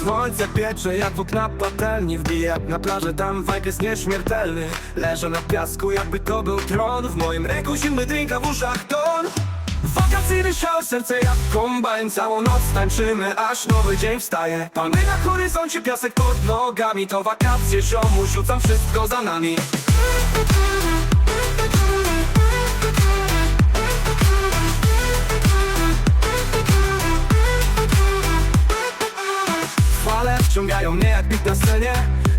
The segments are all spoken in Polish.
Słońce piecze jak w okna patelni Wbije jak na plażę, tam vibe jest nieśmiertelny. Leżę na piasku jakby to był tron. W moim ręku zimny drink, a w uszach ton. Wakacyjny szał, serce jak kombajn. Całą noc tańczymy, aż nowy dzień wstaje. Palmy na horyzoncie, piasek pod nogami. To wakacje, ziomu, rzucam wszystko za nami Fale wciągają mnie jak bit na scenie.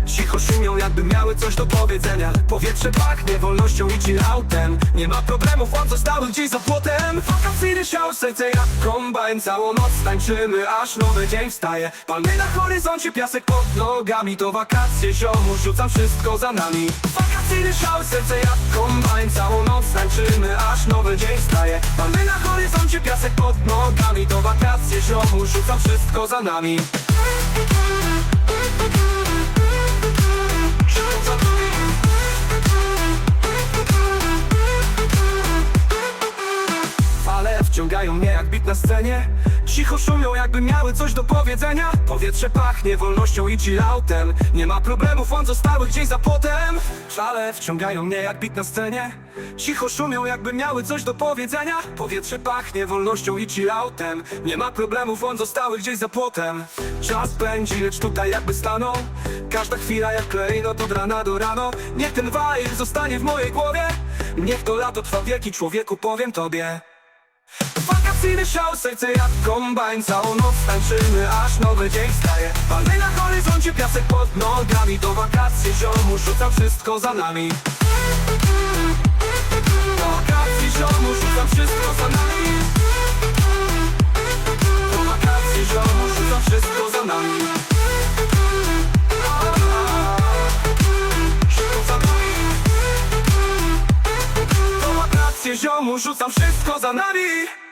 Cicho szumią jakby miały coś do powiedzenia. Powietrze pachnie wolnością i chilloutem Nie ma problemów, on zostały gdzieś za płotem. Wakacyjny szał, serce jak kombajn. Całą noc tańczymy, aż nowy dzień wstaje. Palmy na horyzoncie, piasek pod nogami. To wakacje, ziomu, rzucam wszystko za nami. Wakacyjny szał, serce jak kombajn. Całą noc tańczymy, aż nowy dzień wstaje. Palmy na piasek pod nogami To wakacje, ziomu, rzucam wszystko za nami. Wciągają mnie jak bit na scenie. Cicho szumią jakby miały coś do powiedzenia. Powietrze pachnie wolnością i chilloutem. Nie ma problemów, on zostały gdzieś za płotem Fale wciągają mnie jak bit na scenie. Cicho szumią jakby miały coś do powiedzenia. Powietrze pachnie wolnością i chilloutem. Nie ma problemów, on zostały gdzieś za płotem. Czas pędzi, lecz tutaj jakby stanął. Każda chwila jak klejnot od rana do rano. Niech ten vibe zostanie w mojej głowie. Niech to lato trwa wieki, człowieku powiem tobie Wakacyjny szał, serce jak kombajn Całą noc tańczymy, aż nowy dzień wstaje. Palmy na horyzoncie, piasek pod nogami To wakacje, ziomu, rzucam wszystko za nami. To wakacje, ziomu, rzucam wszystko za nami. To wakacje, ziomu, rzucam wszystko za nami. Ziomu, rzucam wszystko za nami